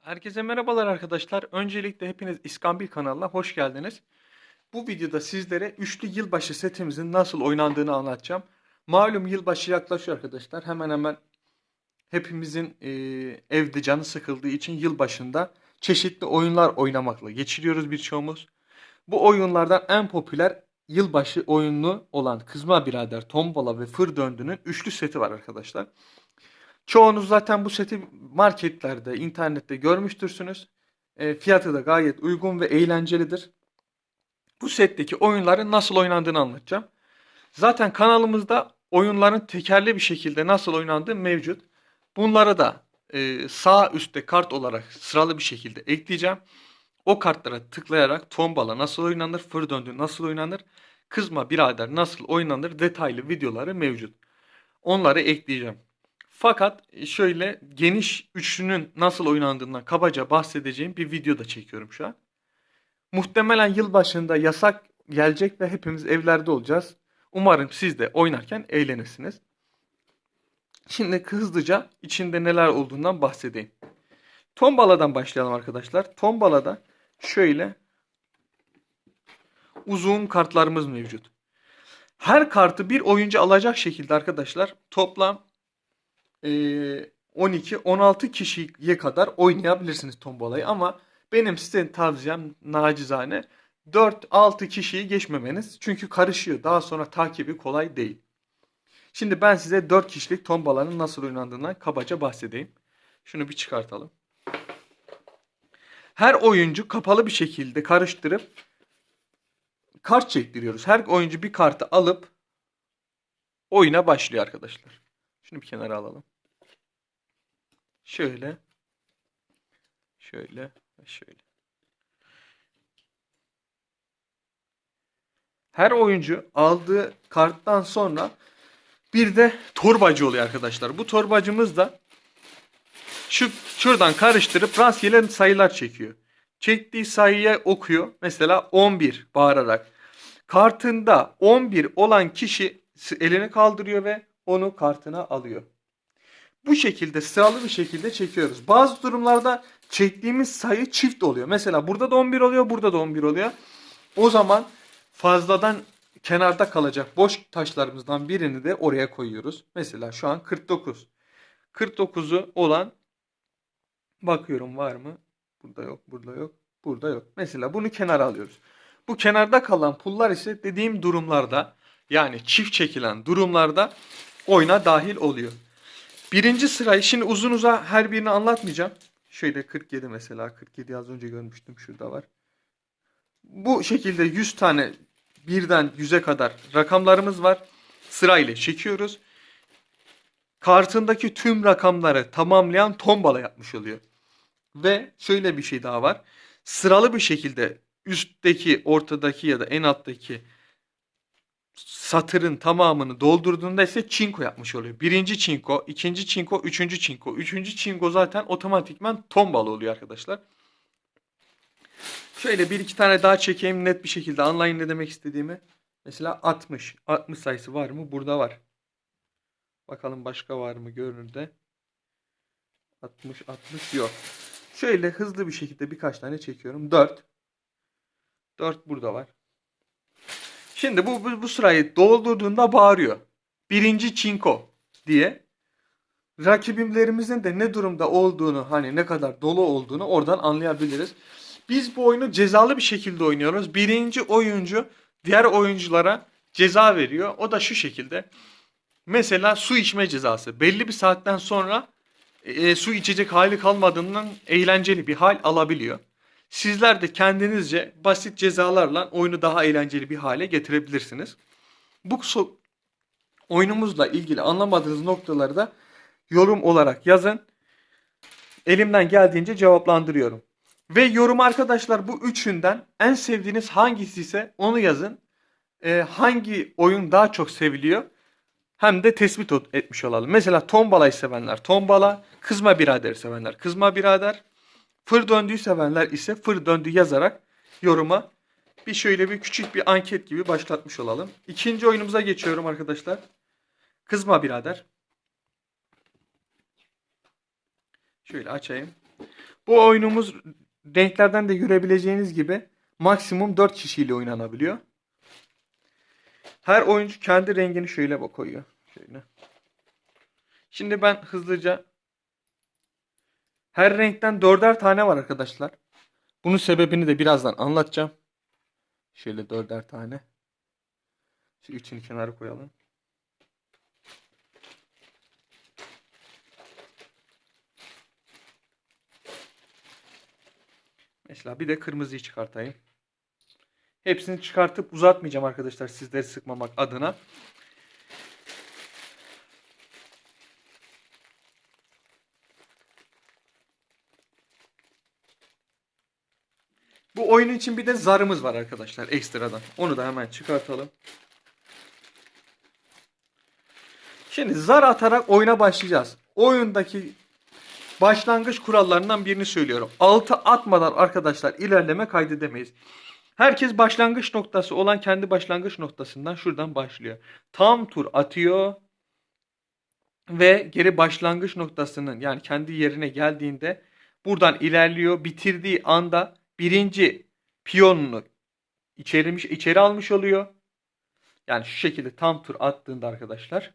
Herkese merhabalar arkadaşlar. Öncelikle hepiniz İskambil kanalına hoş geldiniz. Bu videoda sizlere üçlü yılbaşı setimizin nasıl oynandığını anlatacağım. Malum yılbaşı yaklaşıyor arkadaşlar. Hemen hemen hepimizin e, evde canı sıkıldığı için yılbaşında çeşitli oyunlar oynamakla geçiriyoruz birçoğumuz. Bu oyunlardan en popüler yılbaşı oyunu olan Kızma Birader, Tombala ve Fır Döndü'nün üçlü seti var arkadaşlar. Çoğunuz zaten bu seti marketlerde, internette görmüştürsünüz. E, fiyatı da gayet uygun ve eğlencelidir. Bu setteki oyunların nasıl oynandığını anlatacağım. Zaten kanalımızda oyunların tekerli bir şekilde nasıl oynandığı mevcut. Bunları da e, sağ üstte kart olarak sıralı bir şekilde ekleyeceğim. O kartlara tıklayarak tombala nasıl oynanır, fır döndü nasıl oynanır, kızma birader nasıl oynanır detaylı videoları mevcut. Onları ekleyeceğim. Fakat şöyle geniş üçlünün nasıl oynandığından kabaca bahsedeceğim bir video da çekiyorum şu an. Muhtemelen yılbaşında yasak gelecek ve hepimiz evlerde olacağız. Umarım siz de oynarken eğlenirsiniz. Şimdi hızlıca içinde neler olduğundan bahsedeyim. Tombala'dan başlayalım arkadaşlar. Tombala'da şöyle uzun kartlarımız mevcut. Her kartı bir oyuncu alacak şekilde arkadaşlar toplam 12-16 kişiye kadar oynayabilirsiniz tombalayı ama benim size tavsiyem nacizane 4-6 kişiyi geçmemeniz. Çünkü karışıyor. Daha sonra takibi kolay değil. Şimdi ben size 4 kişilik tombalanın nasıl oynandığından kabaca bahsedeyim. Şunu bir çıkartalım. Her oyuncu kapalı bir şekilde karıştırıp kart çektiriyoruz. Her oyuncu bir kartı alıp oyuna başlıyor arkadaşlar. Şunu bir kenara alalım. Şöyle. Şöyle şöyle. Her oyuncu aldığı karttan sonra bir de torbacı oluyor arkadaşlar. Bu torbacımız da şu şuradan karıştırıp rastgele sayılar çekiyor. Çektiği sayıya okuyor. Mesela 11 bağırarak. Kartında 11 olan kişi elini kaldırıyor ve onu kartına alıyor. Bu şekilde sıralı bir şekilde çekiyoruz. Bazı durumlarda çektiğimiz sayı çift oluyor. Mesela burada da 11 oluyor, burada da 11 oluyor. O zaman fazladan kenarda kalacak boş taşlarımızdan birini de oraya koyuyoruz. Mesela şu an 49. 49'u olan bakıyorum var mı? Burada yok, burada yok, burada yok. Mesela bunu kenara alıyoruz. Bu kenarda kalan pullar ise dediğim durumlarda yani çift çekilen durumlarda oyuna dahil oluyor. Birinci sırayı şimdi uzun uza her birini anlatmayacağım. Şöyle 47 mesela 47 az önce görmüştüm şurada var. Bu şekilde 100 tane birden 100'e kadar rakamlarımız var. Sırayla çekiyoruz. Kartındaki tüm rakamları tamamlayan tombala yapmış oluyor. Ve şöyle bir şey daha var. Sıralı bir şekilde üstteki, ortadaki ya da en alttaki satırın tamamını doldurduğunda ise çinko yapmış oluyor. Birinci çinko, ikinci çinko, üçüncü çinko. Üçüncü çinko zaten otomatikman tombala oluyor arkadaşlar. Şöyle bir iki tane daha çekeyim net bir şekilde anlayın ne demek istediğimi. Mesela 60. 60 sayısı var mı? Burada var. Bakalım başka var mı görünürde. 60 60 yok. Şöyle hızlı bir şekilde birkaç tane çekiyorum. 4. 4 burada var. Şimdi bu, bu, bu sırayı doldurduğunda bağırıyor. Birinci çinko diye. Rakibimlerimizin de ne durumda olduğunu hani ne kadar dolu olduğunu oradan anlayabiliriz. Biz bu oyunu cezalı bir şekilde oynuyoruz. Birinci oyuncu diğer oyunculara ceza veriyor. O da şu şekilde. Mesela su içme cezası. Belli bir saatten sonra e, su içecek hali kalmadığından eğlenceli bir hal alabiliyor. Sizler de kendinizce basit cezalarla oyunu daha eğlenceli bir hale getirebilirsiniz. Bu oyunumuzla ilgili anlamadığınız noktaları da yorum olarak yazın. Elimden geldiğince cevaplandırıyorum. Ve yorum arkadaşlar bu üçünden en sevdiğiniz hangisi ise onu yazın. Ee, hangi oyun daha çok seviliyor hem de tespit etmiş olalım. Mesela tombalayı sevenler tombala, kızma birader sevenler kızma birader, fır döndüğü sevenler ise fır döndü yazarak yoruma bir şöyle bir küçük bir anket gibi başlatmış olalım. İkinci oyunumuza geçiyorum arkadaşlar. Kızma birader. Şöyle açayım. Bu oyunumuz renklerden de görebileceğiniz gibi maksimum 4 kişiyle oynanabiliyor. Her oyuncu kendi rengini şöyle koyuyor. Şöyle. Şimdi ben hızlıca her renkten dörder tane var arkadaşlar. Bunun sebebini de birazdan anlatacağım. Şöyle dörder tane. Şu üçünü kenara koyalım. Mesela bir de kırmızıyı çıkartayım. Hepsini çıkartıp uzatmayacağım arkadaşlar sizleri sıkmamak adına. Oyun için bir de zarımız var arkadaşlar ekstradan. Onu da hemen çıkartalım. Şimdi zar atarak oyuna başlayacağız. Oyundaki başlangıç kurallarından birini söylüyorum. Altı atmadan arkadaşlar ilerleme kaydedemeyiz. Herkes başlangıç noktası olan kendi başlangıç noktasından şuradan başlıyor. Tam tur atıyor ve geri başlangıç noktasının yani kendi yerine geldiğinde buradan ilerliyor. Bitirdiği anda birinci piyonunu içerimiş, içeri almış oluyor. Yani şu şekilde tam tur attığında arkadaşlar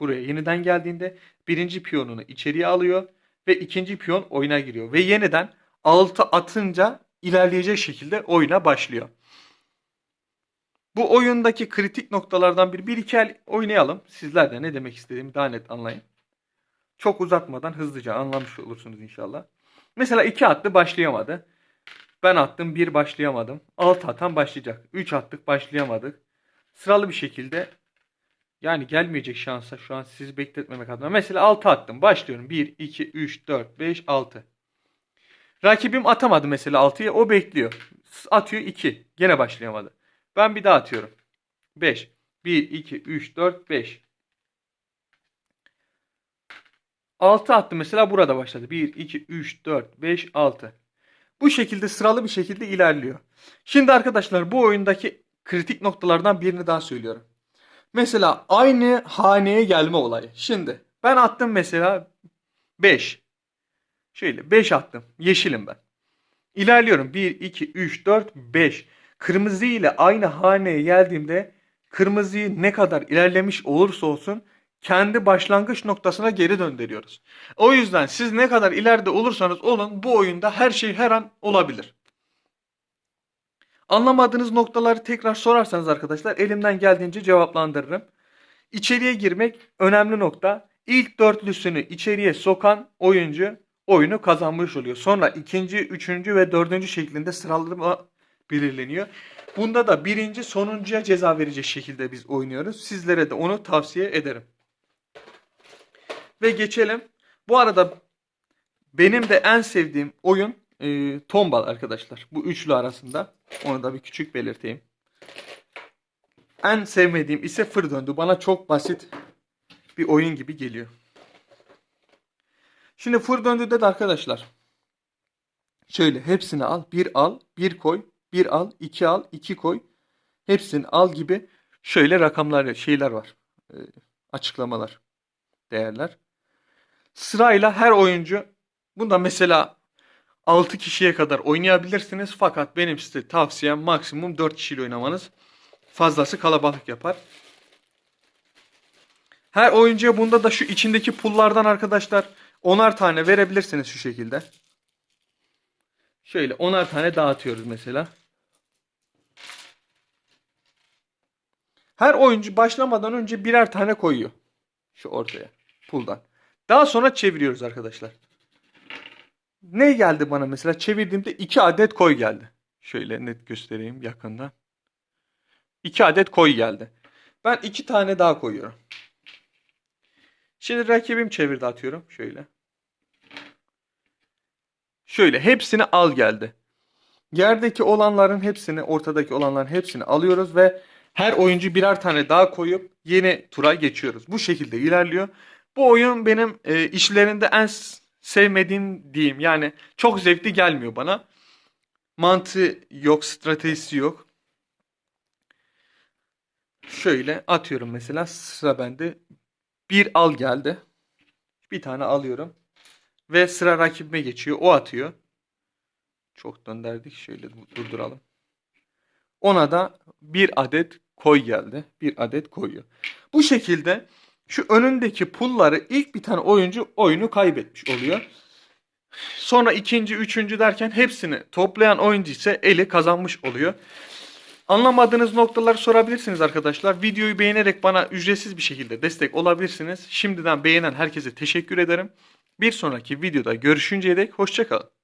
buraya yeniden geldiğinde birinci piyonunu içeriye alıyor ve ikinci piyon oyuna giriyor. Ve yeniden altı atınca ilerleyecek şekilde oyuna başlıyor. Bu oyundaki kritik noktalardan bir, bir iki el oynayalım. Sizler de ne demek istediğimi daha net anlayın. Çok uzatmadan hızlıca anlamış olursunuz inşallah. Mesela iki attı başlayamadı. Ben attım bir başlayamadım. Alt atan başlayacak. Üç attık başlayamadık. Sıralı bir şekilde yani gelmeyecek şansa şu an sizi bekletmemek adına. Mesela 6 attım. Başlıyorum. 1, 2, 3, 4, 5, 6. Rakibim atamadı mesela 6'yı. O bekliyor. Atıyor 2. Gene başlayamadı. Ben bir daha atıyorum. 5. 1, 2, 3, 4, 5. 6 attı mesela burada başladı. 1, 2, 3, 4, 5, 6. Bu şekilde sıralı bir şekilde ilerliyor. Şimdi arkadaşlar bu oyundaki kritik noktalardan birini daha söylüyorum. Mesela aynı haneye gelme olayı. Şimdi ben attım mesela 5. Şöyle 5 attım. Yeşilim ben. İlerliyorum. 1, 2, 3, 4, 5. Kırmızı ile aynı haneye geldiğimde kırmızıyı ne kadar ilerlemiş olursa olsun kendi başlangıç noktasına geri döndürüyoruz. O yüzden siz ne kadar ileride olursanız olun bu oyunda her şey her an olabilir. Anlamadığınız noktaları tekrar sorarsanız arkadaşlar elimden geldiğince cevaplandırırım. İçeriye girmek önemli nokta. İlk dörtlüsünü içeriye sokan oyuncu oyunu kazanmış oluyor. Sonra ikinci, üçüncü ve dördüncü şeklinde sıralama belirleniyor. Bunda da birinci sonuncuya ceza verecek şekilde biz oynuyoruz. Sizlere de onu tavsiye ederim. Ve geçelim. Bu arada benim de en sevdiğim oyun e, tombal arkadaşlar. Bu üçlü arasında. Onu da bir küçük belirteyim. En sevmediğim ise fır döndü. Bana çok basit bir oyun gibi geliyor. Şimdi fır döndüde de arkadaşlar şöyle hepsini al. Bir al, bir koy, bir al, iki al, iki koy. Hepsini al gibi şöyle rakamlar, şeyler var. E, açıklamalar, değerler. Sırayla her oyuncu bunda mesela 6 kişiye kadar oynayabilirsiniz. Fakat benim size tavsiyem maksimum 4 kişiyle oynamanız. Fazlası kalabalık yapar. Her oyuncuya bunda da şu içindeki pullardan arkadaşlar onar tane verebilirsiniz şu şekilde. Şöyle onar tane dağıtıyoruz mesela. Her oyuncu başlamadan önce birer tane koyuyor. Şu ortaya puldan. Daha sonra çeviriyoruz arkadaşlar. Ne geldi bana mesela çevirdiğimde 2 adet koy geldi. Şöyle net göstereyim yakından. 2 adet koy geldi. Ben 2 tane daha koyuyorum. Şimdi rakibim çevirdi atıyorum. Şöyle. Şöyle hepsini al geldi. Yerdeki olanların hepsini, ortadaki olanların hepsini alıyoruz ve her oyuncu birer tane daha koyup yeni tura geçiyoruz. Bu şekilde ilerliyor. Bu oyun benim e, işlerinde en sevmediğim diyeyim. Yani çok zevkli gelmiyor bana. Mantığı yok, stratejisi yok. Şöyle atıyorum mesela sıra bende. Bir al geldi. Bir tane alıyorum. Ve sıra rakibime geçiyor. O atıyor. Çok döndürdük. Şöyle durduralım. Ona da bir adet koy geldi. Bir adet koyuyor. Bu şekilde şu önündeki pulları ilk bir tane oyuncu oyunu kaybetmiş oluyor. Sonra ikinci, üçüncü derken hepsini toplayan oyuncu ise eli kazanmış oluyor. Anlamadığınız noktaları sorabilirsiniz arkadaşlar. Videoyu beğenerek bana ücretsiz bir şekilde destek olabilirsiniz. Şimdiden beğenen herkese teşekkür ederim. Bir sonraki videoda görüşünceye dek hoşçakalın.